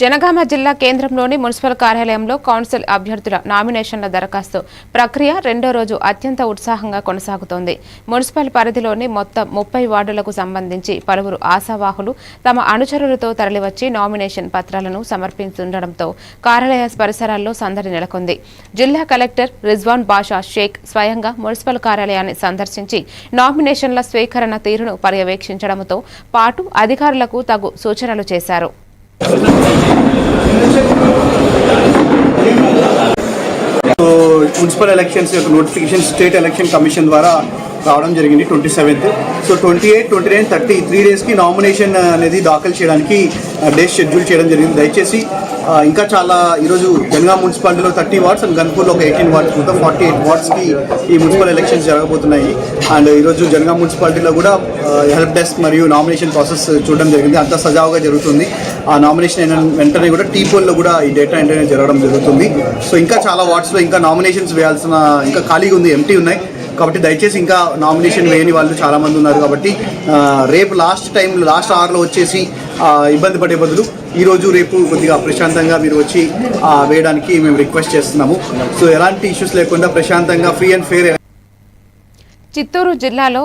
జనగామ జిల్లా కేంద్రంలోని మున్సిపల్ కార్యాలయంలో కౌన్సిల్ అభ్యర్థుల నామినేషన్ల దరఖాస్తు ప్రక్రియ రెండో రోజు అత్యంత ఉత్సాహంగా కొనసాగుతోంది. మున్సిపల్ పరిధిలోని మొత్తం ముప్పై వార్డులకు సంబంధించి పలువురు ఆశావాహులు తమ అనుచరులతో తరలివచ్చి నామినేషన్ పత్రాలను సమర్పిస్తుండటంతో కార్యాలయ పరిసరాల్లో సందడి నెలకొంది. జిల్లా కలెక్టర్ రిజ్వాన్ బాషా షేక్ స్వయంగా మున్సిపల్ కార్యాలయాన్ని సందర్శించి నామినేషన్ల స్వీకరణ తీరును పర్యవేక్షించడంతో పాటు అధికారులకు తగు సూచనలు చేశారు. మున్సిపల్ ఎలక్షన్స్ యొక్క నోటిఫికేషన్ స్టేట్ ఎలక్షన్ కమిషన్ ద్వారా రావడం జరిగింది twenty seventh so twenty eight twenty nine thirty three డేస్కి నామినేషన్ అనేది దాఖలు చేయడానికి uh, డేస్ షెడ్యూల్ చేయడం జరిగింది. దయచేసి uh, ఇంకా చాలా ఈరోజు జనగా మున్సిపాలిటీలో థర్టీ వార్డ్స్ అండ్ గన్పూర్లో ఒక ఎయిటీన్ వార్డ్స్ మొత్తం ఫార్టీ ఎయిట్ వార్డ్స్కి ఈ మున్సిపల్ ఎలక్షన్స్ జరగబోతున్నాయి. అండ్ ఈరోజు జనగా మున్సిపాలిటీలో కూడా uh, హెల్ప్ డెస్క్ మరియు నామినేషన్ ప్రాసెస్ చూడడం జరిగింది. అంతా సజావుగా జరుగుతుంది. ఆ నామినేషన్ అయిన వెంటనే కూడా టీ పోల్లో కూడా ఈ డేటా ఎంట్రీ జరగడం జరుగుతుంది. సో ఇంకా చాలా వార్డ్స్లో ఇంకా నామినేషన్స్ వేయాల్సిన ఇంకా ఖాళీగా ఉంది ఎంటీ ఉన్నాయి. కాబట్టి దయచేసి ఇంకా నామినేషన్ వేయని వాళ్ళు చాలామంది ఉన్నారు కాబట్టి రేపు లాస్ట్ టైం లాస్ట్ అవర్లో వచ్చేసి ఇబ్బంది పడే బదులు ఈ రోజు రేపు కొద్దిగా ప్రశాంతంగా మీరు వచ్చి వేయడానికి మేము రిక్వెస్ట్ చేస్తున్నాము. సో ఎలాంటి ఇష్యూస్ లేకుండా ప్రశాంతంగా ఫ్రీ అండ్ ఫేర్ చిత్తూరు జిల్లాలో